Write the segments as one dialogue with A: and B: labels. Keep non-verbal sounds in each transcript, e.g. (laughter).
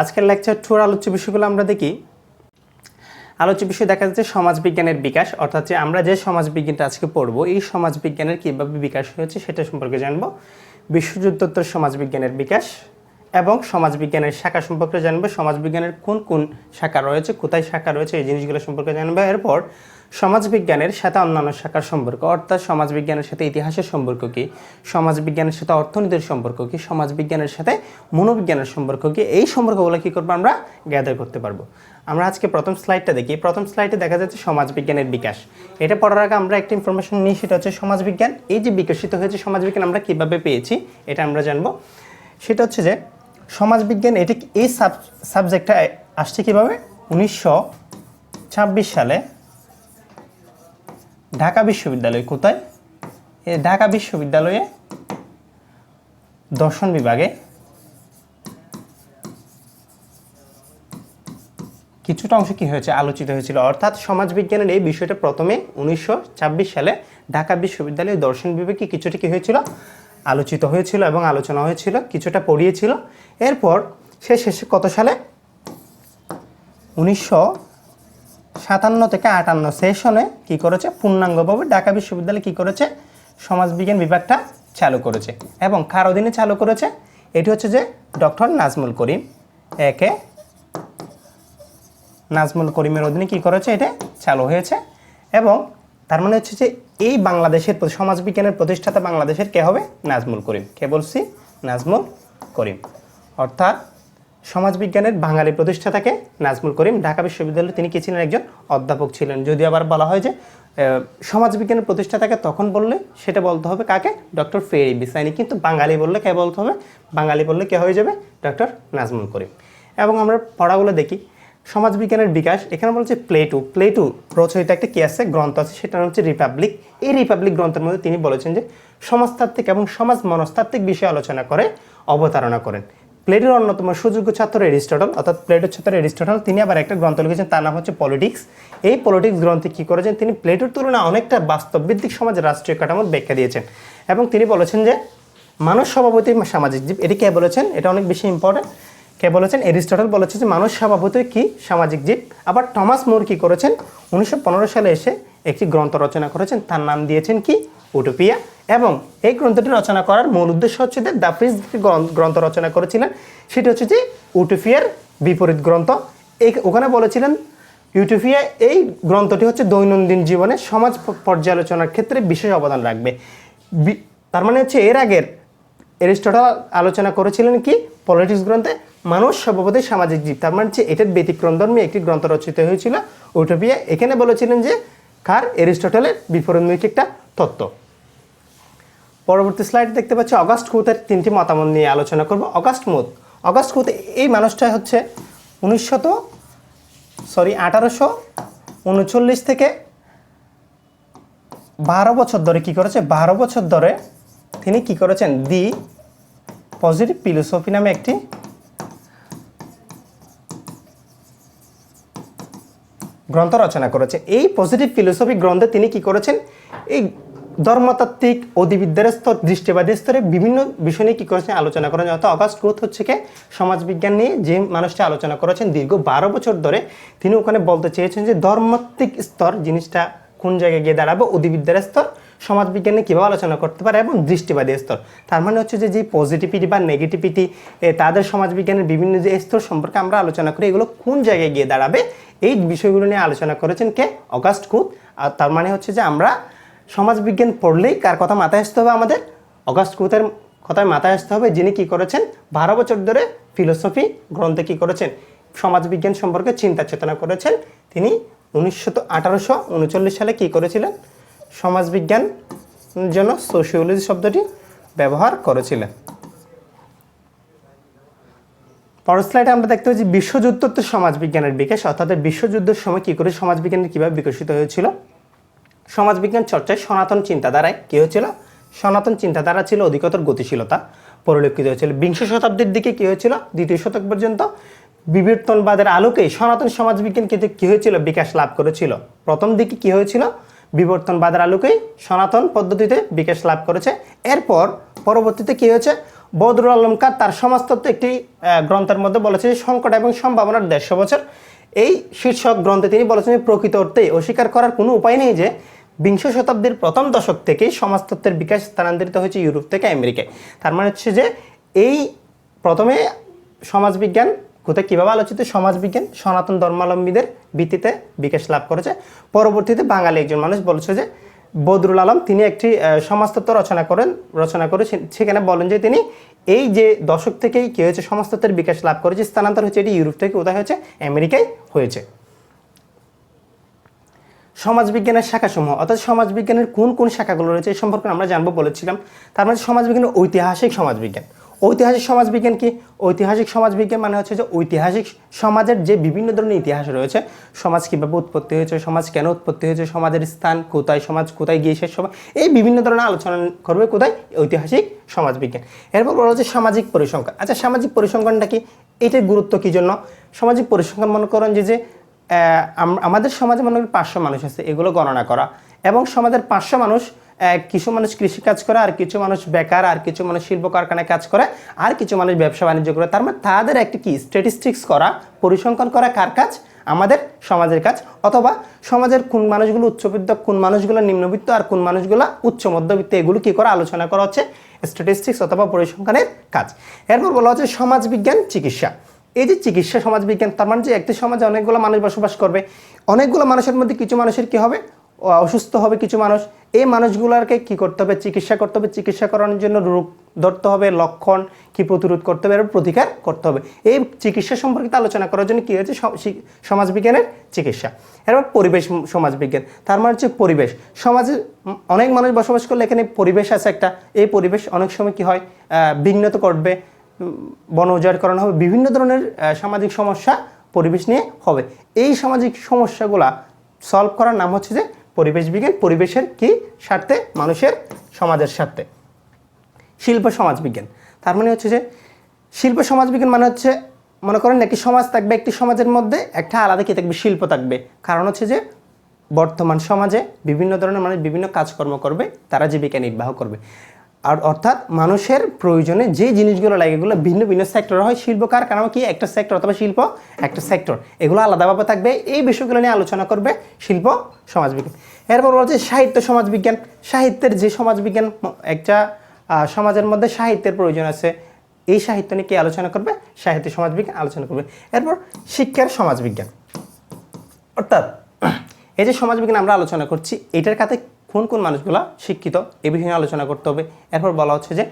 A: আজকের লেকচার টুর আলোচ্য বিষয়গুলো আমরা দেখি। আলোচ্য বিষয় দেখা যাচ্ছে সমাজবিজ্ঞানের বিকাশ, অর্থাৎ যে আমরা যে সমাজবিজ্ঞানটা আজকে পড়ব, এই সমাজবিজ্ঞানের কীভাবে বিকাশ হয়েছে সেটা সম্পর্কে জানব। বিশ্বযুদ্ধোত্তর সমাজবিজ্ঞানের বিকাশ এবং সমাজবিজ্ঞানের শাখা সম্পর্কে জানব। সমাজবিজ্ঞানের কোন কোন শাখা রয়েছে, কোথায় শাখা রয়েছে, এই জিনিসগুলো সম্পর্কে জানব। এরপর সমাজবিজ্ঞানের সাথে অন্যান্য শাখার সম্পর্ক, অর্থাৎ সমাজবিজ্ঞানের সাথে ইতিহাসের সম্পর্ক কি, সমাজবিজ্ঞানের সাথে অর্থনীতির সম্পর্ক কি, সমাজবিজ্ঞানের সাথে মনোবিজ্ঞানের সম্পর্ক কি, এই সম্পর্কগুলো কী করব আমরা? গ্যাদার করতে পারব। আমরা আজকে প্রথম স্লাইডটা দেখি। প্রথম স্লাইডে দেখা যাচ্ছে সমাজবিজ্ঞানের বিকাশ। এটা পড়ার আগে আমরা একটা ইনফরমেশন নিই, সেটা হচ্ছে সমাজবিজ্ঞান। এই যে বিকশিত হয়েছে সমাজবিজ্ঞান আমরা কীভাবে পেয়েছি, এটা আমরা জানব। সেটা হচ্ছে যে, সমাজবিজ্ঞান, এটি এই সাব সাবজেক্টটা আসছে কীভাবে? উনিশশো ছাব্বিশ সালে ঢাকা বিশ্ববিদ্যালয় কোথায়? ঢাকা বিশ্ববিদ্যালয়ে দর্শন বিভাগে কিছুটা অংশ কি হয়েছে? আলোচিত হয়েছিল। অর্থাৎ সমাজবিজ্ঞানের এই বিষয়টা প্রথমে উনিশশো ছাব্বিশ সালে ঢাকা বিশ্ববিদ্যালয়ে দর্শন বিভাগে কিছুটা কি হয়েছিল? আলোচিত হয়েছিল এবং আলোচনা হয়েছিল, কিছুটা পড়িয়েছিল। এরপর সে শেষে কত সালে? উনিশশো সাতান্ন থেকে আটান্ন সেশনে কি করেছে? পূর্ণাঙ্গভাবে ঢাকা বিশ্ববিদ্যালয় কি করেছে? সমাজবিজ্ঞান বিভাগটা চালু করেছে। এবং কার অধীনে চালু করেছে? এটি হচ্ছে যে ডক্টর নাজমুল করিম। একে নাজমুল করিমের অধীনে কি করেছে? এটা চালু হয়েছে। এবং তার মানে হচ্ছে যে এই বাংলাদেশের সমাজবিজ্ঞানের প্রতিষ্ঠাতা বাংলাদেশের কে হবে? নাজমুল করিম। কে বলছি? নাজমুল করিম। অর্থাৎ সমাজবিজ্ঞানের বাঙালি প্রতিষ্ঠাতাকে নাজমুল করিম ঢাকা বিশ্ববিদ্যালয়ে তিনি কি ছিলেন? একজন অধ্যাপক ছিলেন। যদি আবার বলা হয় যে সমাজবিজ্ঞানের প্রতিষ্ঠাতাকে তখন বললে সেটা বলতে হবে কাকে? ডক্টর ফেরি বিসাইনি কিন্তু বাঙালি বললে কে বলতে হবে? বাঙালি বললে কে হয়ে যাবে? ডক্টর নাজমুল করিম। এবং আমরা পড়াগুলো দেখি। সমাজবিজ্ঞানের বিকাশ, এখানে বলছে প্লেটু। প্লেটু রচয়িত একটা কি আছে? গ্রন্থ আছে সেটা হচ্ছে রিপাবলিক। এই রিপাবলিক গ্রন্থের মধ্যে তিনি বলেছেন যে, সমাজতাত্ত্বিক এবং সমাজ মনস্তাত্ত্বিক বিষয়ে আলোচনা করে, অবতারণা করেন। প্লেটোর অন্যতম সুযোগ্য ছাত্র এরিস্টটল, অর্থাৎ প্লেটোর ছাত্র এরিস্টটল, তিনি আবার একটা গ্রন্থ লিখেছেন, তার নাম হচ্ছে পলিটিক্স। এই পলিটিক্স গ্রন্থে কী করেছেন, তিনি প্লেটোর তুলনায় অনেকটা বাস্তবভিত্তিক সমাজ রাষ্ট্রীয় কাঠামোর ব্যাখ্যা দিয়েছেন। এবং তিনি বলেছেন যে, মানুষ স্বভাবতই সামাজিক জীব, এটি কে বলেছেন? এটা অনেক বেশি ইম্পর্টেন্ট কে বলেছেন? এরিস্টটল বলেছে যে, মানুষ স্বভাবতই কি? সামাজিক জীব। আবার টমাস মোর কী করেছেন? উনিশশো পনেরো সালে এসে একটি গ্রন্থ রচনা করেছেন, তার নাম দিয়েছেন কি? উটোপিয়া এবং এই গ্রন্থটি রচনা করার মূল উদ্দেশ্য হচ্ছে যে দ্য ফ্রিজ গ্রন্থ রচনা করেছিলেন। সেটি হচ্ছে যে উটোপিয়ার বিপরীত গ্রন্থ। ওখানে বলেছিলেন ইউটোপিয়া এই গ্রন্থটি হচ্ছে দৈনন্দিন জীবনে সমাজ পর্যালোচনার ক্ষেত্রে বিশেষ অবদান রাখবে। তার মানে হচ্ছে এর আগের এরিস্টটল আলোচনা করেছিলেন কি? পলিটিক্স গ্রন্থে মানুষ স্বভাবতই সামাজিক জীব। তার মানে হচ্ছে এটার ব্যতিক্রমধর্মী একটি গ্রন্থ রচিত হয়েছিল উটোপিয়া এখানে বলেছিলেন যে, কার? এরিস্টটলের বিপরীতমুখী একটা তত্ত্ব। পরবর্তী স্লাইড দেখতে পাচ্ছি অগাস্ট কুথের তিনটি মতামত নিয়ে আলোচনা করব। অগাস্ট মুথ অগাস্ট কুথ এই মানুষটা হচ্ছে উনিশশত সরি আঠারোশো উনচল্লিশ থেকে বারো বছর ধরে কি করেছে? বারো বছর ধরে তিনি কি করেছেন? দি পজিটিভ ফিলোসফি নামে একটি গ্রন্থ রচনা করেছে। এই পজিটিভ ফিলোসফি গ্রন্থে তিনি কি করেছেন? এই ধর্মতাত্ত্বিক অধিবিদ্যার স্তর দৃষ্টিবাদী স্তরে বিভিন্ন বিষয় নিয়ে কী করেছেন? আলোচনা করেন অর্থাৎ অগাস্ট গ্রোথ হচ্ছে কি? সমাজবিজ্ঞান নিয়ে যে মানুষটা আলোচনা করেছেন দীর্ঘ বারো বছর ধরে, তিনি ওখানে বলতে চেয়েছেন যে ধর্মাত্মিক স্তর জিনিসটা কোন জায়গায় গিয়ে দাঁড়াবে, অধিবিদ্যার স্তর, সমাজবিজ্ঞানে কীভাবে আলোচনা করতে পারে এবং দৃষ্টিবাদী স্তর। তার মানে হচ্ছে যে যে পজিটিভিটি বা নেগেটিভিটি তাদের সমাজবিজ্ঞানের বিভিন্ন যে স্তর সম্পর্কে আমরা আলোচনা করি, এগুলো কোন জায়গায় গিয়ে দাঁড়াবে, এই বিষয়গুলো নিয়ে আলোচনা করেছেন কে? অগাস্ট কুথ আর তার মানে হচ্ছে যে আমরা সমাজবিজ্ঞান পড়লেই কার কথা মাথায় আসতে হবে আমাদের? অগাস্ট কুথের কথায় মাথায় আসতে হবে যিনি কি করেছেন? বারো বছর ধরে ফিলোসফি গ্রন্থে কি করেছেন? সমাজবিজ্ঞান সম্পর্কে চিন্তা চেতনা করেছেন। তিনি উনিশশো আঠারোশো উনচল্লিশ সালে কি করেছিলেন? সমাজবিজ্ঞান জন্য সোশিওলজি শব্দটি ব্যবহার করেছিলেন। পরের স্লাইডে আমরা দেখতে পাচ্ছি বিশ্বযুদ্ধোত্তর সমাজবিজ্ঞানের বিকাশ। অর্থাৎ বিশ্বযুদ্ধের সময় কী করে সমাজবিজ্ঞানের কীভাবে বিকশিত হয়েছিল? সমাজবিজ্ঞান চর্চায় সনাতন চিন্তাধারায় কী হয়েছিল? সনাতন চিন্তাধারা ছিল অধিকতর গতিশীলতা, পরিলক্ষিত হয়েছিল। বিংশ শতাব্দীর দিকে কী হয়েছিল? দ্বিতীয় শতক পর্যন্ত বিবর্তনবাদের আলোকে সনাতন সমাজবিজ্ঞান কিন্তু কী হয়েছিল? বিকাশ লাভ করেছিল। প্রথম দিকে কী হয়েছিল? বিবর্তনবাদের আলোকেই সনাতন পদ্ধতিতে বিকাশ লাভ করেছে। এরপর পরবর্তীতে কী হয়েছে? বদরুল আলমকার তার সমাজতত্ত্ব একটি গ্রন্থের মধ্যে বলেছে সংকট এবং সম্ভাবনার দেড়শো বছর। এই শীর্ষক গ্রন্থে তিনি বলেছেন প্রকৃত অর্থে অস্বীকার করার কোনো উপায় নেই যে বিংশ শতাব্দীর প্রথম দশক থেকেই সমাজতত্ত্বের বিকাশ স্থানান্তরিত হয়েছে ইউরোপ থেকে আমেরিকায়। তার মানে হচ্ছে যে এই প্রথমে সমাজবিজ্ঞান, কোথায় কীভাবে আলোচিত সমাজবিজ্ঞান, সনাতন ধর্মাবলম্বীদের ভিত্তিতে বিকাশ লাভ করেছে। পরবর্তীতে বাঙালি একজন মানুষ বলছে যে, বদরুল আলম তিনি একটি সমাজতত্ত্ব রচনা করেন, রচনা করে সেখানে বলেন যে তিনি এই যে দশক থেকেই কী হয়েছে, সমাজতত্ত্বের বিকাশ লাভ করেছে, স্থানান্তর হয়েছে, এটি ইউরোপ থেকে কোথায় হয়েছে? আমেরিকায় হয়েছে। সমাজবিজ্ঞানের শাখাসমূহ, অর্থাৎ সমাজবিজ্ঞানের কোন কোন শাখাগুলো রয়েছে এই সম্পর্কে আমরা জানব বলেছিলাম। তার মানে সমাজবিজ্ঞানের ঐতিহাসিক সমাজবিজ্ঞান। ঐতিহাসিক সমাজবিজ্ঞান কি? ঐতিহাসিক সমাজবিজ্ঞান মানে হচ্ছে যে ঐতিহাসিক সমাজের যে বিভিন্ন ধরনের ইতিহাস রয়েছে, সমাজ কীভাবে উৎপত্তি হয়েছে, সমাজ কেন উৎপত্তি হয়েছে, সমাজের স্থান কোথায়, সমাজ কোথায় গিয়ে শেষ সমাজ এই বিভিন্ন ধরনের আলোচনা করবে কোথায়? ঐতিহাসিক সমাজবিজ্ঞান। এরপর বলা হচ্ছে সামাজিক পরিসংখ্যান। আচ্ছা সামাজিক পরিসংখ্যানটা কি? এটার গুরুত্ব কী জন্য? সামাজিক পরিসংখ্যান মনে করেন যে যে আমাদের সমাজে মনে করি পাঁচশো মানুষ আছে, এগুলো গণনা করা। এবং সমাজের পাঁচশো মানুষ কিছু মানুষ কৃষি কাজ করে, আর কিছু মানুষ বেকার, আর কিছু মানুষ শিল্প কারখানায় কাজ করে, আর কিছু মানুষ ব্যবসা বাণিজ্য করে। তার মানে তাদের একটি কি? স্ট্যাটিস্টিক্স করা, পরিসংখ্যান করা, কার কাজ? আমাদের সমাজের কাজ। অথবা সমাজের কোন মানুষগুলো উচ্চবিত্ত, কোন মানুষগুলো নিম্নবিত্ত, আর কোন মানুষগুলো উচ্চ মধ্যবিত্ত, এগুলো কী করে? আলোচনা করা হচ্ছে স্ট্যাটিস্টিক্স অথবা পরিসংখ্যানের কাজ। এরপর বলা হচ্ছে সমাজবিজ্ঞান চিকিৎসা। এই যে চিকিৎসা সমাজবিজ্ঞান, তার মানে যে একটি সমাজে অনেকগুলো মানুষ বসবাস করবে, অনেকগুলো মানুষের মধ্যে কিছু মানুষের কি হবে? অসুস্থ হবে কিছু মানুষ। এই মানুষগুলোকে কি করতে হবে? চিকিৎসা করতে হবে। চিকিৎসা করানোর জন্য রোগ ধরতে হবে, লক্ষণ কি প্রতিরোধ করতে হবে এর প্রতিকার করতে হবে। এই চিকিৎসা সম্পর্কিত আলোচনা করার জন্য কি হয়েছে? সমাজবিজ্ঞানের চিকিৎসা। এরপর পরিবেশ সমাজবিজ্ঞান। তার মানে হচ্ছে পরিবেশ। সমাজে অনেক মানুষ বসবাস করলে এখানে পরিবেশ আছে একটা। এই পরিবেশ অনেক সময় কি হয়? বিঘ্নত করবে বন উজাড় করানো হবে, বিভিন্ন ধরনের সামাজিক সমস্যা পরিবেশ নিয়ে হবে। এই সামাজিক সমস্যাগুলা সলভ করার নাম হচ্ছে যে পরিবেশ বিজ্ঞান, পরিবেশের কি স্বার্থে, মানুষের সমাজের স্বার্থে। শিল্প সমাজবিজ্ঞান তার মানে হচ্ছে যে শিল্প সমাজবিজ্ঞান মানে হচ্ছে, মনে করেন একটি সমাজ থাকবে, একটি সমাজের মধ্যে একটা আলাদা কি থাকবে? শিল্প থাকবে। কারণ হচ্ছে যে বর্তমান সমাজে বিভিন্ন ধরনের মানুষ বিভিন্ন কাজকর্ম করবে, তারা জীবিকা নির্বাহ করবে। আর অর্থাৎ মানুষের প্রয়োজনে যে জিনিসগুলো লাগে, এগুলো ভিন্ন ভিন্ন সেক্টর হয়। শিল্প কারখানা কি একটা সেক্টর অথবা শিল্প একটা সেক্টর এগুলো আলাদাভাবে থাকবে। এই বিষয়গুলো নিয়ে আলোচনা করবে শিল্প সমাজবিজ্ঞান। এরপর বলছে সাহিত্য সমাজবিজ্ঞান। সাহিত্যের যে সমাজবিজ্ঞান, একটা সমাজের মধ্যে সাহিত্যের প্রয়োজন আছে। এই সাহিত্য নিয়ে কে আলোচনা করবে? সাহিত্য সমাজবিজ্ঞান আলোচনা করবে। এরপর শিক্ষার সমাজবিজ্ঞান। অর্থাৎ এই যে সমাজবিজ্ঞান আমরা আলোচনা করছি, এটার কাছে কোন কোন মানুষগুলো শিক্ষিত, এ বিষয়ে আলোচনা করতে হবে। এরপর বলা হচ্ছে যে,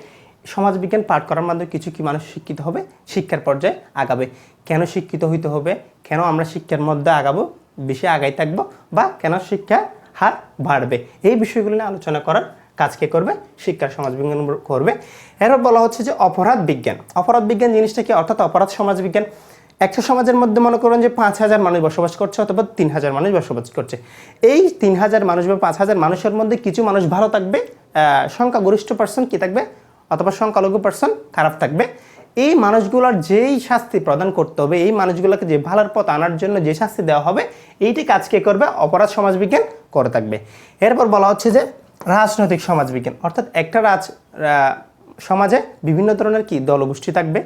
A: সমাজবিজ্ঞান পাঠ করার মাধ্যমে কিছু কি মানুষ শিক্ষিত হবে? শিক্ষার পর্যায়ে আগাবে। কেন শিক্ষিত হইতে হবে? কেন আমরা শিক্ষার মধ্যে আগাবো? বেশি আগাই থাকব? বা কেন শিক্ষা হার বাড়বে? এই বিষয়গুলো নিয়ে আলোচনা করার কাজকে করবে? শিক্ষার সমাজবিজ্ঞান করবে। এরপর বলা হচ্ছে যে, অপরাধ বিজ্ঞান। অপরাধ বিজ্ঞান জিনিসটা কি? অর্থাৎ অপরাধ সমাজবিজ্ঞান। একটা সমাজের মধ্যে মনে করেন যে পাঁচ হাজার মানুষ বসবাস করছে অথবা তিন হাজার মানুষ বসবাস করছে। এই তিন হাজার মানুষ বা পাঁচ হাজার মানুষের মধ্যে কিছু মানুষ ভালো থাকবে সংখ্যাগরিষ্ঠ পার্সন কি থাকবে অথবা সংখ্যালঘু পার্সন খারাপ থাকবে। এই মানুষগুলোর যেই শাস্তি প্রদান করতে হবে, এই মানুষগুলোকে যে ভালোর পথ আনার জন্য যে শাস্তি দেওয়া হবে, এইটি কাজ কে করবে? অপরাধ সমাজবিজ্ঞান করে থাকবে। এরপর বলা হচ্ছে যে রাজনৈতিক সমাজবিজ্ঞান, অর্থাৎ একটা রাজ সমাজে বিভিন্ন ধরনের কি দলগোষ্ঠী থাকবে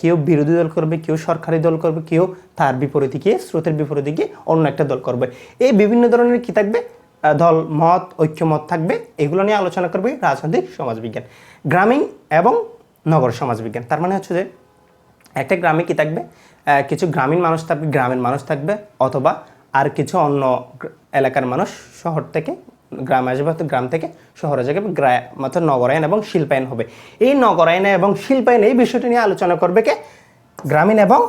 A: কেউ বিরোধী দল করবে, কেউ সরকারি দল করবে, কেউ তার বিপরীতে গিয়ে, স্রোতের বিপরীতে গিয়ে অন্য একটা দল করবে। এই বিভিন্ন ধরনের কি থাকবে? দল, মত, ঐক্যমত থাকবে। এগুলো নিয়ে আলোচনা করবে রাজনৈতিক সমাজবিজ্ঞান, গ্রামীণ এবং নগর সমাজবিজ্ঞান। তার মানে হচ্ছে যে, একটা গ্রামে কি থাকবে? কিছু গ্রামীণ মানুষ থাকবে, গ্রামের মানুষ থাকবে, অথবা আর কিছু অন্য এলাকার মানুষ শহর থেকে গ্রামে আসবে, অর্থাৎ গ্রাম থেকে শহরে যাবে অর্থাৎ নগরায়ন এবং শিল্পায়ন হবে। এই নগরায়ন এবং শিল্পায়ন এই বিষয়টি নিয়ে আলোচনা করবে কে? গ্রামীণ এবং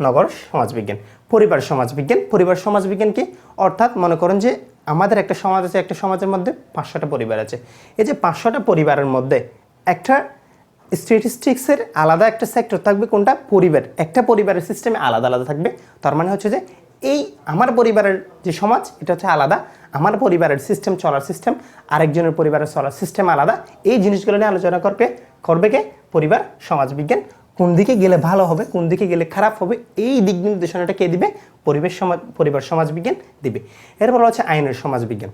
A: নগর সমাজবিজ্ঞান। পরিবার সমাজবিজ্ঞান। পরিবার সমাজবিজ্ঞান কি? অর্থাৎ মনে করেন যে আমাদের একটা সমাজ আছে, একটা সমাজের মধ্যে পাঁচশোটা পরিবার আছে। এই যে পাঁচশোটা পরিবারের মধ্যে একটা স্ট্যাটিস্টিক্সের আলাদা একটা সেক্টর থাকবে কোনটা? পরিবার। একটা পরিবারের সিস্টেমে আলাদা আলাদা থাকবে। তার মানে হচ্ছে যে এই আমার পরিবারের যে সমাজ, এটা হচ্ছে আলাদা। আমার পরিবারের সিস্টেম চলার সিস্টেম আরেকজনের পরিবারের চলার সিস্টেম আলাদা। এই জিনিসগুলো নিয়ে আলোচনা করবে করবে কে? পরিবার, সমাজবিজ্ঞান। কোন দিকে গেলে ভালো হবে, কোন দিকে গেলে খারাপ হবে, এই দিক নির্দেশনাটা কে দিবে? পরিবেশ সমাজ, পরিবার সমাজবিজ্ঞান দিবে। এরপর হচ্ছে আইনের সমাজবিজ্ঞান।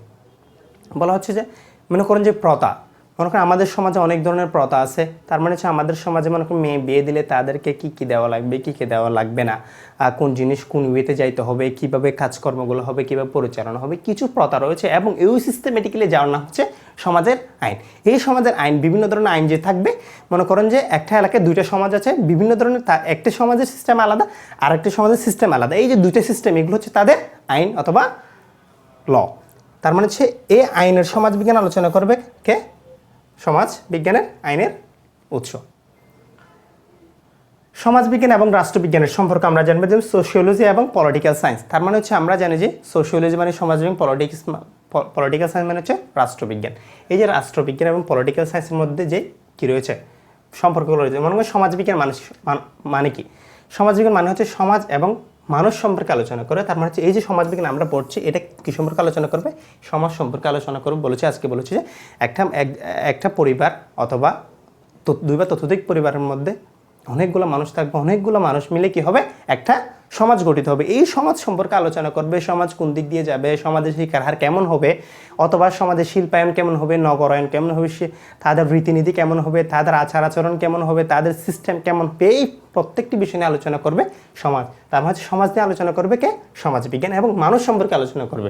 A: বলা হচ্ছে যে, মনে করেন যে প্রথা মনে করেন আমাদের সমাজে অনেক ধরনের প্রথা আছে। তার মানে হচ্ছে আমাদের সমাজে মনে করেন মেয়ে বিয়ে দিলে তাদেরকে কি কি দেওয়া লাগবে, কি কি দেওয়া লাগবে না? কোন জিনিস কোন ওয়েতে যাইতে হবে, কীভাবে কাজকর্মগুলো হবে, কীভাবে পরিচালনা হবে, কিছু প্রথা রয়েছে এবং এই সিস্টেমেটিক্যালি যাওয়ার নাম হচ্ছে সমাজের আইন। এই সমাজের আইন বিভিন্ন ধরনের আইন যে থাকবে, মনে করেন যে একটা এলাকায় দুইটা সমাজ আছে, বিভিন্ন ধরনের একটা সমাজের সিস্টেম আলাদা আর একটা সমাজের সিস্টেম আলাদা। এই যে দুইটা সিস্টেম এগুলো হচ্ছে তাদের আইন অথবা ল তার মানে হচ্ছে এই আইনের সমাজবিজ্ঞান আলোচনা করবে কে? সমাজ বিজ্ঞানের আইনের উৎস। সমাজবিজ্ঞান এবং রাষ্ট্রবিজ্ঞানের সম্পর্কে আমরা জানব যে সোশিওলজি এবং পলিটিক্যাল সায়েন্স তার মানে হচ্ছে আমরা জানি যে সোশিওলজি মানে সমাজবিজ্ঞান পলিটিক্স পলিটিক্যাল সায়েন্স মানে হচ্ছে রাষ্ট্রবিজ্ঞান এই যে রাষ্ট্রবিজ্ঞান এবং পলিটিক্যাল সায়েন্সের মধ্যে যে কি রয়েছে, সম্পর্কগুলো রয়েছে মনে হয় সমাজবিজ্ঞান মানুষ মানে কি? সমাজবিজ্ঞান মানে হচ্ছে সমাজ এবং মানুষ সম্পর্কে আলোচনা করে, তার মানে হচ্ছে এই যে সমাজবিজ্ঞান আমরা পড়ছি, এটা কী সম্পর্কে আলোচনা করবে? সমাজ সম্পর্কে আলোচনা করবে বলেছে, আজকে বলেছে যে একটা, এক- একটা পরিবার অথবা দুই বা ততোধিক পরিবারের মধ্যে অনেকগুলো মানুষ থাকবে, অনেকগুলো মানুষ মিলে কি হবে? একটা সমাজ গঠিত হবে। এই সমাজ সম্পর্কে আলোচনা করবে, সমাজ কোন দিক দিয়ে যাবে, সমাজের শিক্ষার হার কেমন হবে, অথবা সমাজের শিল্পায়ন কেমন হবে, নগরায়ন কেমন হবে, সে তাদের রীতিনীতি কেমন হবে, তাদের আচার আচরণ কেমন হবে, তাদের সিস্টেম কেমন হবে, এই প্রত্যেকটি বিষয় নিয়ে আলোচনা করবে সমাজ। তার হচ্ছে সমাজ নিয়ে আলোচনা করবে কে? সমাজ বিজ্ঞান এবং মানুষ সম্পর্কে আলোচনা করবে।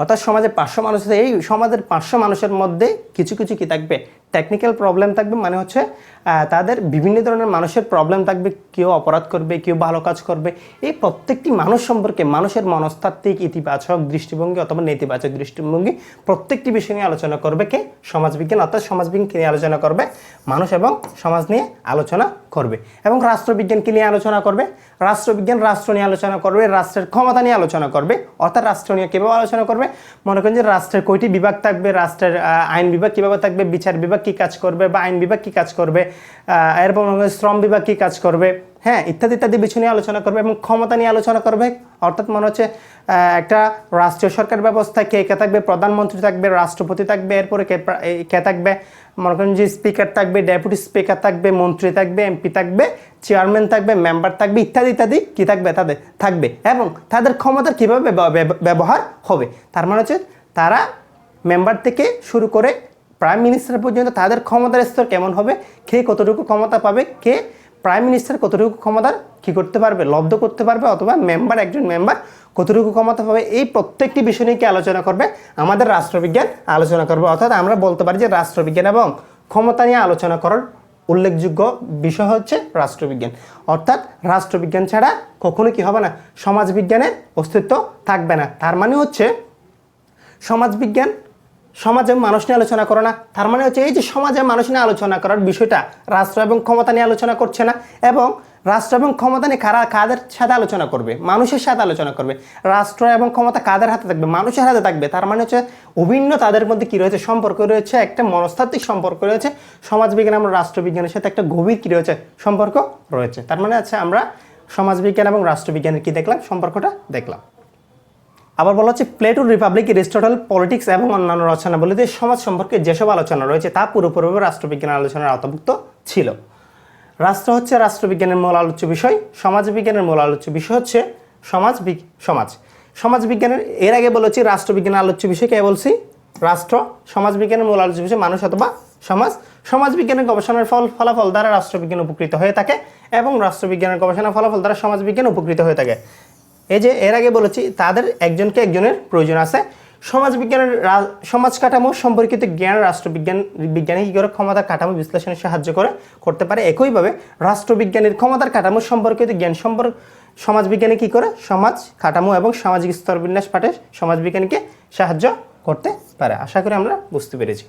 A: অর্থাৎ সমাজে পাঁচশো মানুষ এই সমাজের পাঁচশো মানুষের মধ্যে কিছু কিছু কি থাকবে? টেকনিক্যাল প্রবলেম থাকবে মানে হচ্ছে তাদের বিভিন্ন ধরনের মানুষের প্রবলেম থাকবে, কেউ অপরাধ করবে, কেউ ভালো কাজ করবে। এই প্রত্যেকটি মানুষ সম্পর্কে মানুষের মনস্তাত্ত্বিক, ইতিবাচক দৃষ্টিভঙ্গি অথবা নেতিবাচক দৃষ্টিভঙ্গি প্রত্যেকটি বিষয় নিয়ে আলোচনা করবে কে? সমাজবিজ্ঞান, অর্থাৎ সমাজবিজ্ঞান নিয়ে আলোচনা করবে, মানুষ এবং সমাজ নিয়ে আলোচনা করবে এবং রাষ্ট্রবিজ্ঞানকে নিয়ে আলোচনা করবে? রাষ্ট্রবিজ্ঞান রাষ্ট্র নিয়ে আলোচনা করবে, রাষ্ট্রের ক্ষমতা নিয়ে আলোচনা করবে, অর্থাৎ রাষ্ট্র নিয়ে কীভাবে আলোচনা করবে? মনে করেন যে রাষ্ট্রের কয়টি বিভাগ থাকবে, রাষ্ট্রের আইন বিভাগ কীভাবে থাকবে, বিচার বিভাগ কী কাজ করবে বা আইন বিভাগ কী কাজ করবে এরপর শ্রম বিভাগ কী কাজ করবে হ্যাঁ ইত্যাদি ইত্যাদি বিষয় নিয়ে আলোচনা করবে এবং ক্ষমতা নিয়ে আলোচনা করবে। অর্থাৎ মনে হচ্ছে একটা রাষ্ট্রীয় সরকার ব্যবস্থায় কে কে থাকবে, প্রধানমন্ত্রী থাকবে, রাষ্ট্রপতি থাকবে, এরপরে কে কে থাকবে, মনে করেন যে স্পিকার থাকবে ডেপুটি স্পিকার থাকবে, মন্ত্রী থাকবে এমপি থাকবে চেয়ারম্যান থাকবে মেম্বার থাকবে, ইত্যাদি ইত্যাদি কি থাকবে, তাদের থাকবে এবং তাদের ক্ষমতা কীভাবে ব্যব- ব্যব- ব্যবহার হবে? তার মানে হচ্ছে, তারা মেম্বার থেকে শুরু করে প্রাইম মিনিস্টার পর্যন্ত তাদের ক্ষমতার স্তর কেমন হবে? কে কতটুকু ক্ষমতা পাবে? কে প্রাইম মিনিস্টার কতটুকু ক্ষমতার কি করতে পারবে? লব্ধ করতে পারবে? অথবা মেম্বার একজন মেম্বার কতটুকু ক্ষমতা পাবে? এই প্রত্যেকটি বিষয় নিয়ে কি আলোচনা করবে? আমাদের রাষ্ট্রবিজ্ঞান আলোচনা করবে। অর্থাৎ আমরা বলতে পারি যে রাষ্ট্রবিজ্ঞান এবং ক্ষমতা নিয়ে আলোচনা করার উল্লেখযোগ্য বিষয় হচ্ছে রাষ্ট্রবিজ্ঞান। অর্থাৎ রাষ্ট্রবিজ্ঞান ছাড়া কখনো কি হবে না? সমাজবিজ্ঞানের অস্তিত্ব থাকবে না। তার মানে হচ্ছে সমাজবিজ্ঞান সমাজে মানুষ নিয়ে আলোচনা করে না। তার মানে হচ্ছে এই যে সমাজে মানুষ নিয়ে আলোচনা করার বিষয়টা রাষ্ট্র এবং ক্ষমতা নিয়ে আলোচনা করছে না, এবং রাষ্ট্র এবং ক্ষমতা নিয়ে কারা কাদের সাথে আলোচনা করবে? মানুষের সাথে আলোচনা করবে। রাষ্ট্র এবং ক্ষমতা কাদের হাতে থাকবে? মানুষের হাতে থাকবে। তার মানে হচ্ছে অভিন্ন তাদের মধ্যে কী রয়েছে? সম্পর্ক রয়েছে, একটা মনস্তাত্ত্বিক সম্পর্ক রয়েছে, সমাজবিজ্ঞান এবং রাষ্ট্রবিজ্ঞানের সাথে একটা গভীর কী রয়েছে? সম্পর্ক রয়েছে। তার মানে আছে আমরা সমাজবিজ্ঞান এবং রাষ্ট্রবিজ্ঞানের কী দেখলাম? সম্পর্কটা দেখলাম। আবার বলা হচ্ছে প্লেটোর রিপাবলিক এরিস্টটল পলিটিক্স এবং অন্যান্য রচনাবলীতে সমাজ সম্পর্কে যেসব আলোচনা রয়েছে, তা পুরোপুরিভাবে রাষ্ট্রবিজ্ঞানের আলোচনার আওতাভুক্ত ছিল। রাষ্ট্র হচ্ছে রাষ্ট্রবিজ্ঞানের মূল আলোচ্য বিষয়, সমাজবিজ্ঞানের মূল আলোচ্য বিষয় হচ্ছে সমাজ সমাজ। সমাজবিজ্ঞানের, এর আগে বলেছি রাষ্ট্রবিজ্ঞানের আলোচ্য বিষয় কে বলছি? রাষ্ট্র, সমাজবিজ্ঞানের মূল আলোচ্য বিষয় মানুষ অথবা সমাজ। সমাজবিজ্ঞানের গবেষণার ফল, ফলাফল দ্বারা রাষ্ট্রবিজ্ঞান উপকৃত হয়ে থাকে এবং রাষ্ট্রবিজ্ঞানের গবেষণার ফলাফল দ্বারা সমাজবিজ্ঞান উপকৃত হয়ে থাকে। এই যে এর আগে বলেছি, তাদের একজনকে একজনের প্রয়োজন আছে। সমাজবিজ্ঞানের সমাজ কাঠামো সম্পর্কিত জ্ঞান, রাষ্ট্রবিজ্ঞান, বিজ্ঞানী কী করে ক্ষমতার কাঠামো বিশ্লেষণে সাহায্য করে, করতে পারে। একইভাবে রাষ্ট্রবিজ্ঞানের ক্ষমতার কাঠামো সম্পর্কিত জ্ঞান সম্পর্ক সমাজবিজ্ঞানী কী করে? সমাজ কাঠামো এবং সামাজিক স্তরবিন্যাস পাঠে সমাজবিজ্ঞানীকে সাহায্য করতে পারে। আশা করি আমরা বুঝতে পেরেছি।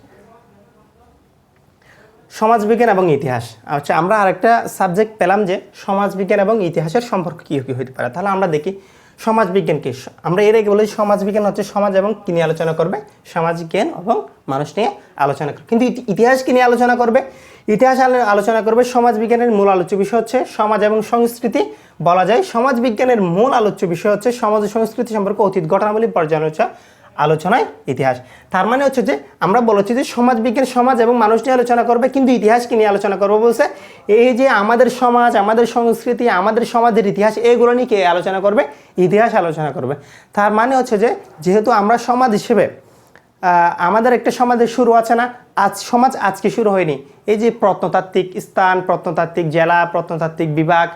A: সমাজবিজ্ঞান এবং ইতিহাস। আচ্ছা আমরা আরেকটা সাবজেক্ট পেলাম যে সমাজবিজ্ঞান এবং ইতিহাসের সম্পর্ক কী কী হতে পারে। তাহলে আমরা দেখি সমাজবিজ্ঞান কি। আমরা এর আগে বলেছি সমাজবিজ্ঞান হচ্ছে সমাজ এবং কি নিয়ে আলোচনা করবে? সামাজিক জ্ঞান এবং মানুষ নিয়ে আলোচনা করবে। কিন্তু ইতি- ইতিহাস কি নিয়ে আলোচনা করবে? ইতিহাস আলোচনা করবে সমাজবিজ্ঞানের মূল আলোচ্য বিষয় হচ্ছে সমাজ এবং সংস্কৃতি। বলা যায় সমাজবিজ্ঞানের মূল আলোচ্য বিষয় হচ্ছে সমাজ ও সংস্কৃতি সম্পর্কে অতীত ঘটনাবলী পর্যালোচনা আলোচনায় ইতিহাস। তার মানে হচ্ছে যে, আমরা বলেছি যে সমাজ বিজ্ঞান সমাজ এবং মানুষ নিয়ে আলোচনা করবে, কিন্তু ইতিহাস কি নিয়ে আলোচনা করব বলছে, এই যে আমাদের সমাজ, আমাদের সংস্কৃতি, আমাদের সমাজের ইতিহাস, এগুলো নিয়ে কে আলোচনা করবে? ইতিহাস আলোচনা করবে। তার মানে হচ্ছে যে, যেহেতু আমরা সমাজ হিসেবে আমাদের একটা সমাজের শুরু আছে না, আজ সমাজ আজকে শুরু হয়নি। এই যে প্রত্নতাত্ত্বিক স্থান, প্রত্নতাত্ত্বিক জেলা, প্রত্নতাত্ত্বিক বিভাগ,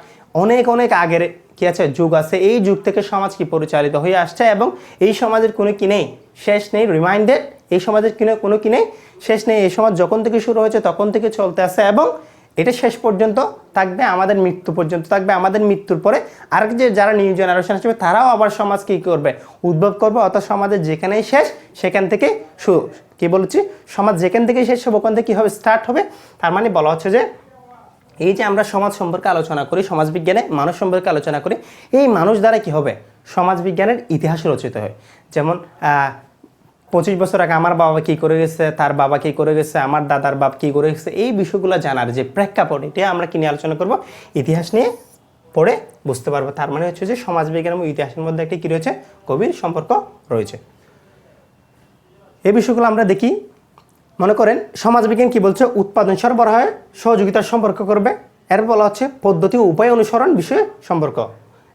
A: অনেক অনেক আগের কি আছে? যুগ আছে। এই যুগ থেকে সমাজ কি পরিচালিত হয়ে আসছে এবং এই সমাজের কোনো কি নেই? শেষ নেই। রিমাইন্ডেড এই সমাজের কিনে কোনো কি নেই? শেষ নেই। এই সমাজ যখন থেকে শুরু হয়েছে তখন থেকে চলতে আসে এবং এটা শেষ পর্যন্ত থাকবে, আমাদের মৃত্যু পর্যন্ত থাকবে, আমাদের মৃত্যুর পরে আর যে যারা নিউ জেনারেশন আসবে, তারাও আবার সমাজ কী করবে? উদ্ভব করবে, অর্থাৎ সমাজের যেখানেই শেষ, সেখান থেকে শুরু কি বলছি? সমাজ যেখান থেকে শেষ হবে, ওখান থেকে কী হবে? স্টার্ট হবে। তার মানে বলা হচ্ছে যে এই যে আমরা সমাজ সম্পর্কে আলোচনা করি, সমাজবিজ্ঞানে মানুষ সম্পর্কে আলোচনা করি, এই মানুষ দ্বারা কি হবে? সমাজবিজ্ঞানের ইতিহাস রচিত হয়। যেমন পঁচিশ বছর আগে আমার বাবা কি করে গেছে, তার বাবা কি করে গেছে, আমার দাদার বাপ কি করে গেছে, এই বিষয়গুলো জানার যে প্রেক্ষাপট, এটা আমরা কি নিয়ে আলোচনা করব? ইতিহাস নিয়ে পড়ে বুঝতে পারব। তার মানে হচ্ছে যে সমাজবিজ্ঞান এবং ইতিহাসের মধ্যে একটি কী রয়েছে? গভীর সম্পর্ক রয়েছে। এই বিষয়গুলো আমরা দেখি মনে করেন, সমাজবিজ্ঞান কি বলছে? উৎপাদন সরবরাহে সহযোগিতার সম্পর্ক করবে। এর বলা হচ্ছে পদ্ধতি ও উপায় অনুসরণ বিষয়ে সম্পর্ক।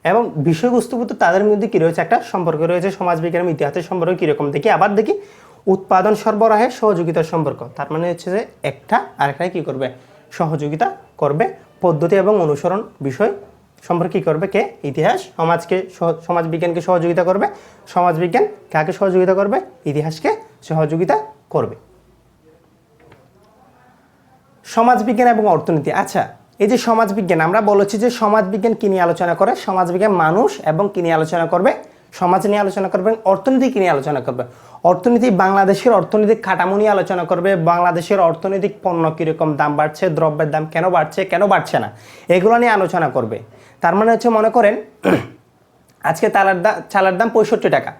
A: এবং বিষয়বস্তুগত তাদের মধ্যে কী রয়েছে? একটা সম্পর্ক রয়েছে সমাজবিজ্ঞান ইতিহাসের সম্পর্ক কীরকম দেখি? আবার দেখি, উৎপাদন সরবরাহে সহযোগিতার সম্পর্ক। তার মানে হচ্ছে যে একটা আরেকটা কী করবে? সহযোগিতা করবে। পদ্ধতি এবং অনুসরণ বিষয় সম্পর্কে কী করবে? কে? ইতিহাস। সমাজকে সমাজবিজ্ঞানকে সহযোগিতা করবে। সমাজবিজ্ঞান কাকে সহযোগিতা করবে? ইতিহাসকে সহযোগিতা করবে। সমাজবিজ্ঞান এবং অর্থনীতি। আচ্ছা এই যে সমাজবিজ্ঞান, আমরা বলেছি যে সমাজবিজ্ঞান কি নিয়ে আলোচনা করে? সমাজবিজ্ঞান মানুষ এবং কি নিয়ে আলোচনা করবে? সমাজ নিয়ে আলোচনা করবে অর্থনীতি কি নিয়ে আলোচনা করবে? অর্থনীতি বাংলাদেশের অর্থনৈতিক কাঠামো নিয়ে আলোচনা করবে। বাংলাদেশের অর্থনৈতিক পণ্য কীরকম, দাম বাড়ছে, দ্রব্যের দাম কেন বাড়ছে কেন বাড়ছে না? এগুলো নিয়ে আলোচনা করবে। তার মানে হচ্ছে, মনে করেন, (clears throat) আজকে তালার দাম চালের দাম পঁয়ষট্টি টাকা।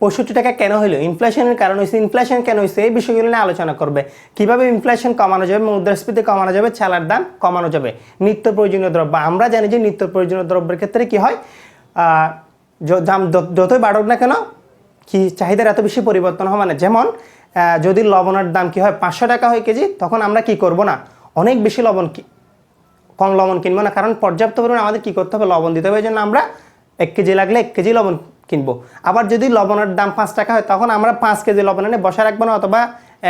A: পঁয়ষট্টি টাকা কেন হলো ইনফ্লেশনের কারণ হয়েছে ইনফ্লেশন কেন হয়েছে এই বিষয়গুলো নিয়ে আলোচনা করবে। কীভাবে ইনফ্লেশন কমানো যাবে মুদ্রাস্ফীতি কমানো যাবে চালার দাম কমানো যাবে? নিত্য প্রয়োজনীয় দ্রব্য। আমরা জানি যে নিত্য প্রয়োজনীয় দ্রব্যের ক্ষেত্রে কি হয়? দাম যতই বাড়ুক না কেন, কি চাহিদার এত বেশি পরিবর্তন হবে না। যেমন যদি লবণের দাম কি হয় পাঁচশো টাকা হয় কেজি, তখন আমরা কি করব না? অনেক বেশি লবণ কম লবণ কিনবো না। কারণ পর্যাপ্ত পরিমাণে আমাদের কী করতে হবে? লবণ দিতে হবে। এই জন্য আমরা এক কেজি লাগলে এক কেজি লবণ কিনবো। আবার যদি লবণের দাম পাঁচ টাকা হয়, তখন আমরা পাঁচ কেজি লবণ এনে বসা রাখব না, অথবা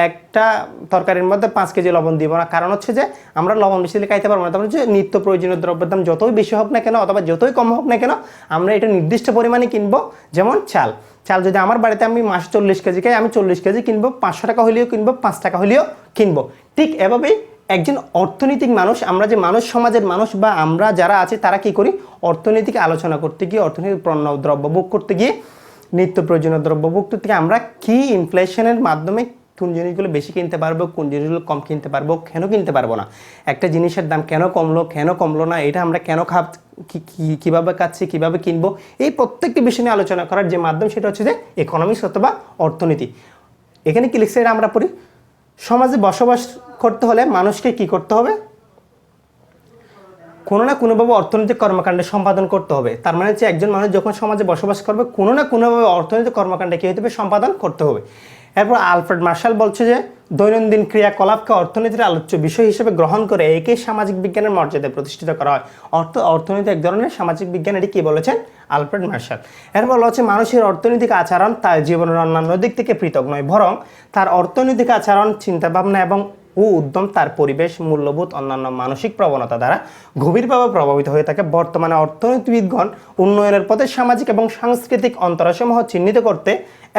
A: একটা তরকারির মধ্যে পাঁচ কেজি লবণ দিব না। কারণ হচ্ছে যে, আমরা লবণ বেশি দিলে খাইতে পারব না। তারপর হচ্ছে নিত্য প্রয়োজনীয় দ্রব্যের দাম যতই বেশি হোক না কেন, অথবা যতই কম হোক না কেন, আমরা এটা নির্দিষ্ট পরিমাণে কিনবো। যেমন চাল। চাল যদি আমার বাড়িতে আমি মাস চল্লিশ কেজি খাই, আমি চল্লিশ কেজি কিনবো। পাঁচশো টাকা হলেও কিনবো, পাঁচ টাকা হলেও কিনবো। ঠিক এভাবেই একজন অর্থনৈতিক মানুষ, আমরা যে মানুষ সমাজের মানুষ বা আমরা যারা আছি, তারা কি করি? অর্থনৈতিক আলোচনা করতে গিয়ে, অর্থনৈতিক পণ্য দ্রব্য ভোগ করতে গিয়ে, নিত্য প্রয়োজনীয় দ্রব্য ভোগ করতে গিয়ে, আমরা কি ইনফ্লেশনের মাধ্যমে কোন জিনিসগুলো বেশি কিনতে পারব, কোন জিনিসগুলো কম কিনতে পারব, কেন কিনতে পারব না? একটা জিনিসের দাম কেন কমলো কেন কমলো না, এটা আমরা কেন খাব কীভাবে খাচ্ছি কীভাবে কিনবো? এই প্রত্যেকটি বিষয় নিয়ে আলোচনা করার যে মাধ্যম, সেটা হচ্ছে যে ইকোনমিক্স অথবা অর্থনীতি। এখানে কি লিখছে এটা আমরা পড়ি? সমাজে বসবাস করতে হলে মানুষকে কি করতে হবে? কোনো না কোনোভাবে অর্থনৈতিক কর্মকাণ্ড সম্পাদন করতে হবে। তার মানে হচ্ছে একজন মানুষ যখন সমাজে বসবাস করবে, কোনো না কোনোভাবে অর্থনৈতিক কর্মকাণ্ডে কী হতে সম্পাদন করতে হবে। এরপর আলফ্রেড মার্শাল বলছে যে, দৈনন্দিন ক্রিয়াকলাপকে অর্থনীতির আলোচ্য বিষয় হিসেবে গ্রহণ করে একে সামাজিক বিজ্ঞানের মর্যাদায় প্রতিষ্ঠিত করা হয়। অর্থ, অর্থনীতি এক ধরনের সামাজিক বিজ্ঞান, এটি কী বলেছেন? Alfred Marshall. এরপর বলা হচ্ছে, মানুষের অর্থনৈতিক আচরণ তার জীবনের অন্যান্য দিক থেকে পৃথক নয়, বরং তার অর্থনৈতিক আচরণ, চিন্তাভাবনা এবং ও উদ্যম তার পরিবেশ, মূল্যবোধ, অন্যান্য মানসিক প্রবণতা দ্বারা গভীরভাবে প্রভাবিত হয়ে থাকে। বর্তমানে অর্থনীতিবিদগণ উন্নয়নের পথে সামাজিক এবং সাংস্কৃতিক অন্তরাসমূহ চিহ্নিত করতে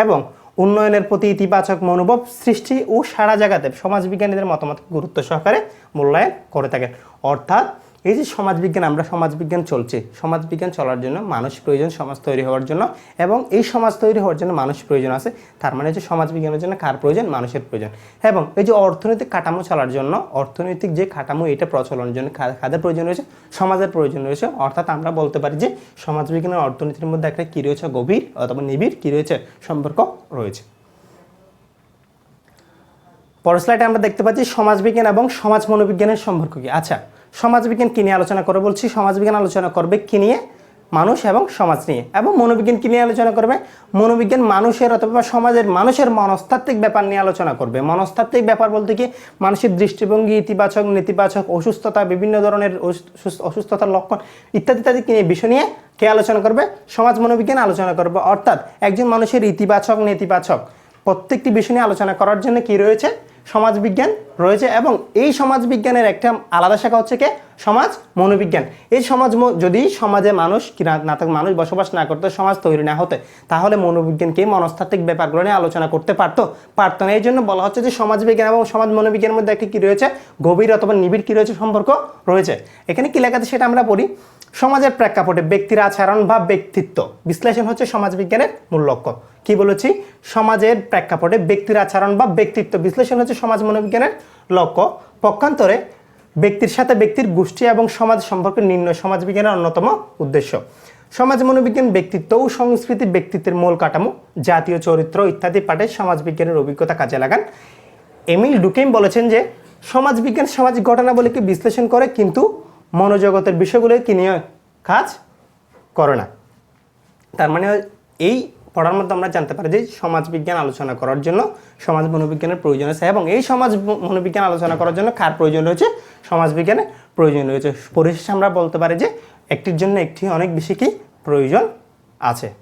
A: এবং উন্নয়নের প্রতি ইতিবাচক মনোভাব সৃষ্টি ও সারা জায়গাতে সমাজবিজ্ঞানীদের মতামত গুরুত্ব সহকারে মূল্যায়ন করে থাকেন। অর্থাৎ এই যে সমাজবিজ্ঞান, আমরা সমাজবিজ্ঞান চলছে, সমাজবিজ্ঞান চলার জন্য মানুষ প্রয়োজন, সমাজ তৈরি হওয়ার জন্য এবং এই সমাজ তৈরি হওয়ার জন্য মানুষ প্রয়োজন আছে। তার মানে হচ্ছে সমাজবিজ্ঞানের জন্য কার প্রয়োজন? মানুষের প্রয়োজন। এবং এই যে অর্থনৈতিক কাঠামো চলার জন্য, অর্থনৈতিক যে কাঠামো, এটা প্রচলনের জন্য কাদের প্রয়োজন রয়েছে, সমাজের প্রয়োজন রয়েছে। অর্থাৎ আমরা বলতে পারি যে সমাজবিজ্ঞান আর অর্থনীতির মধ্যে একটা কী রয়েছে? গভীর অথবা নিবিড় কী রয়েছে সম্পর্ক রয়েছে। পরের স্লাইডে আমরা দেখতে পাচ্ছি সমাজবিজ্ঞান এবং সমাজ মনোবিজ্ঞানের সম্পর্ক কি? আচ্ছা সমাজবিজ্ঞান কি নিয়ে আলোচনা করে বলছি? সমাজবিজ্ঞান আলোচনা করবে কি নিয়ে? মানুষ এবং সমাজ নিয়ে। এবং মনোবিজ্ঞান কি নিয়ে আলোচনা করবে? মনোবিজ্ঞান মানুষের অথবা সমাজের মানুষের মনস্তাত্ত্বিক ব্যাপার নিয়ে আলোচনা করবে। মনস্তাত্ত্বিক ব্যাপার বলতে কি? মানুষের দৃষ্টিভঙ্গি, ইতিবাচক, নেতিবাচক, অসুস্থতা, বিভিন্ন ধরনের অসুস্থ- অসুস্থতার লক্ষণ ইত্যাদি ইত্যাদি নিয়ে বিষয় নিয়ে কে আলোচনা করবে? সমাজ মনোবিজ্ঞান আলোচনা করবে। অর্থাৎ একজন মানুষের ইতিবাচক, নেতিবাচক প্রত্যেকটি বিষয় নিয়ে আলোচনা করার জন্য কি রয়েছে? সমাজবিজ্ঞান রয়েছে এবং এই সমাজবিজ্ঞানের একটা আলাদা শাখা হচ্ছে কি? সমাজ মনোবিজ্ঞান। এই সমাজ যদি সমাজে মানুষ কি না মানুষ বসবাস না করতে, সমাজ তৈরি না হতে, তাহলে মনোবিজ্ঞানকে মনস্তাত্ত্বিক ব্যাপারগুলো নিয়ে আলোচনা করতে পারতো। পারতো না। এই জন্য বলা হচ্ছে যে সমাজবিজ্ঞান এবং সমাজ মনোবিজ্ঞানের মধ্যে একটা কি রয়েছে? গভীর অথবা নিবিড় কী রয়েছে সম্পর্ক রয়েছে। এখানে কী লেখাতে সেটা আমরা পড়ি। সমাজের প্রেক্ষাপটে ব্যক্তির আচরণ বা ব্যক্তিত্ব। বিশ্লেষণ হচ্ছে সমাজবিজ্ঞানের মূল লক্ষ্য। কি বলেছি? সমাজের প্রেক্ষাপটে ব্যক্তির আচরণ বা ব্যক্তিত্ব বিশ্লেষণ হচ্ছে সমাজ মনোবিজ্ঞানের লক্ষ্য। পক্ষান্তরে ব্যক্তির সাথে ব্যক্তির গোষ্ঠী এবং সমাজ সম্পর্কে নির্ণয় সমাজবিজ্ঞানের অন্যতম উদ্দেশ্য। সমাজ মনোবিজ্ঞান, ব্যক্তিত্ব ও সংস্কৃতি ব্যক্তিত্বের মূল কাঠামো, জাতীয় চরিত্র ইত্যাদি পাঠে সমাজবিজ্ঞানের অভিজ্ঞতা কাজে লাগান। এমিল ডুকেম বলেছেন যে সমাজবিজ্ঞান সামাজিক ঘটনাবলীকে বিশ্লেষণ করে কিন্তু মনোজগতের বিষয়গুলোকে নিয়ে কাজ করে না। তার মানে এই পড়ার মধ্যে আমরা জানতে পারি যে সমাজবিজ্ঞান আলোচনা করার জন্য, সমাজ মনোবিজ্ঞানের প্রয়োজন আছে এবং এই সমাজ মনোবিজ্ঞান আলোচনা করার জন্য কার প্রয়োজন রয়েছে? সমাজবিজ্ঞানের প্রয়োজন রয়েছে। পরিশেষে আমরা বলতে পারি যে একটির জন্য একটি অনেক বেশি কি প্রয়োজন আছে।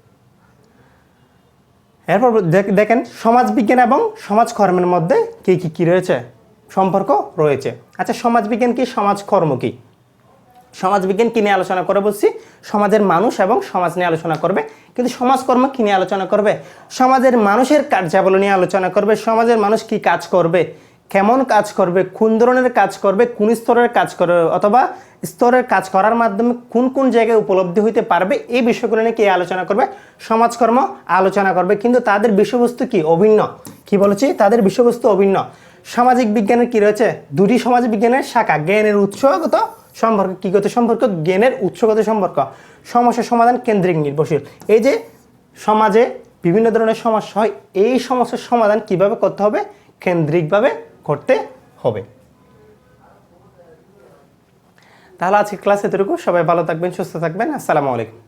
A: এরপর দেখ- দেখেন সমাজবিজ্ঞান এবং সমাজকর্মের মধ্যে কী কী কী রয়েছে? সম্পর্ক রয়েছে। আচ্ছা সমাজবিজ্ঞান কি সমাজকর্ম কি? সমাজবিজ্ঞান কি নিয়ে আলোচনা করে বলছি? সমাজের মানুষ এবং সমাজ নিয়ে আলোচনা করবে। কিন্তু সমাজকর্ম কি নিয়ে আলোচনা করবে? সমাজের মানুষের কার্যাবলী নিয়ে আলোচনা করবে। সমাজের মানুষ কি কাজ করবে? কেমন কাজ করবে? কোন ধরনের কাজ করবে? কোন স্তরের কাজ করবে অথবা স্তরের কাজ করার মাধ্যমে কোন কোন জায়গায় উপলব্ধি হইতে পারবে? এই বিষয়গুলো নিয়ে কে আলোচনা করবে? সমাজকর্ম আলোচনা করবে। কিন্তু তাদের বিষয়বস্তু কি? অভিন্ন। কি বলেছি? তাদের বিষয়বস্তু অভিন্ন। সামাজিক বিজ্ঞানের কি রয়েছে? দুটি সমাজ বিজ্ঞানের শাখা। জ্ঞানের উৎসগত সম্পর্ক কিগত সম্পর্ক? জ্ঞানের উৎসগত সম্পর্ক। সমস্যা সমাধান কেন্দ্রিক নির্ভরশীল। এই যে সমাজে বিভিন্ন ধরনের সমস্যা হয়, এই সমস্যার সমাধান কীভাবে করতে হবে? কেন্দ্রিকভাবে করতে হবে। তাহলে আজকে ক্লাস এতটুকু। সবাই ভালো থাকবেন, সুস্থ থাকবেন। আসসালামু আলাইকুম।